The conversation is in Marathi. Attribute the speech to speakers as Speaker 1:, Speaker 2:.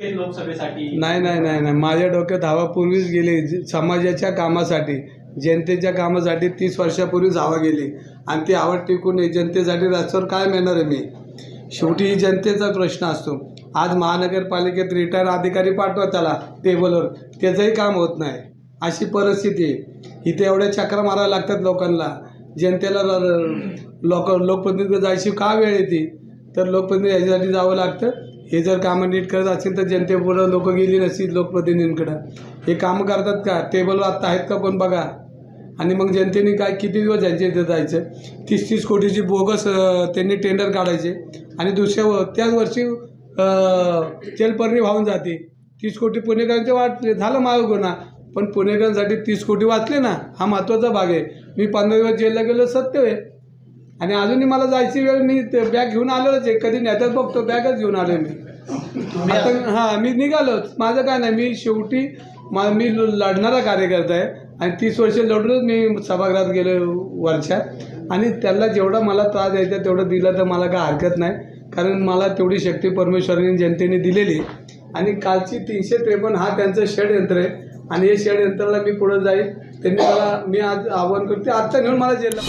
Speaker 1: लोकसभेसाठी?
Speaker 2: नाही नाही नाही नाही. माझ्या डोक्यात हवा पूर्वीच गेली. समाजाच्या कामासाठी जनतेच्या कामासाठी तीस वर्षापूर्वीच हवा गेली. आणि ती आवड टिकून आहे. जनतेसाठी रस्त्यावर काय मिळणार आहे मी? शेवटी ही जनतेचा प्रश्न असतो. आज महानगरपालिकेत रिटायर अधिकारी पाठवा त्याला टेबलवर त्याचंही काम होत नाही. अशी परिस्थिती आहे. इथे एवढ्या चक्रा माराव्या लागतात लोकांना. जनतेला लोक लोकप्रतिनिधी जायची का वेळ येते तर लोकप्रतिनिधी याच्यासाठी जावं लागतं. हे जर कामं नीट करत असतील तर जनतेपुढं लोक गेली नसतील लोकप्रतिनिधींकडं. हे कामं करतात का? टेबलवर आत्ता आहेत का कोण बघा. आणि मग जनतेने काय किती दिवस त्यांच्या इथे जायचं? तीस तीस कोटीची बोगस त्यांनी टेंडर काढायचे. आणि दुसऱ्या व- त्याच वर्षी तेलपर्णी वाहून जाते. तीस कोटी पुणेकरांचे वाटले. झालं माग गुन्हा. पण पुणेकरांसाठी तीस कोटी वाचले ना? हा महत्त्वाचा भाग आहे. मी पंधरा दिवस जेलला गेलो सत्य आहे. आणि अजूनही मला जायची वेळ मी बॅग घेऊन आलोच आहे. कधी नेत्यात बघतो बॅगच घेऊन आलो मी. आता हां मी निघालोच. माझं काय नाही मी शेवटी मा मी लढणारा कार्यकर्ता आहे. आणि तीस वर्ष लढूनच मी सभागृहात गेलो वर्षात आणि त्याला जेवढा मला त्रास द्यायचा तेवढं दिलं तर मला काय हरकत नाही. कारण मला तेवढी शक्ती परमेश्वराने जनतेने दिलेली आणि कालची तीनशे त्रेपन्न हा त्यांचं षडयंत्र आहे. आणि हे षडयंत्राला मी पुढं जाईल. त्यांनी मला मी आज आव्हान करते आत्ता नेऊन मला जेलला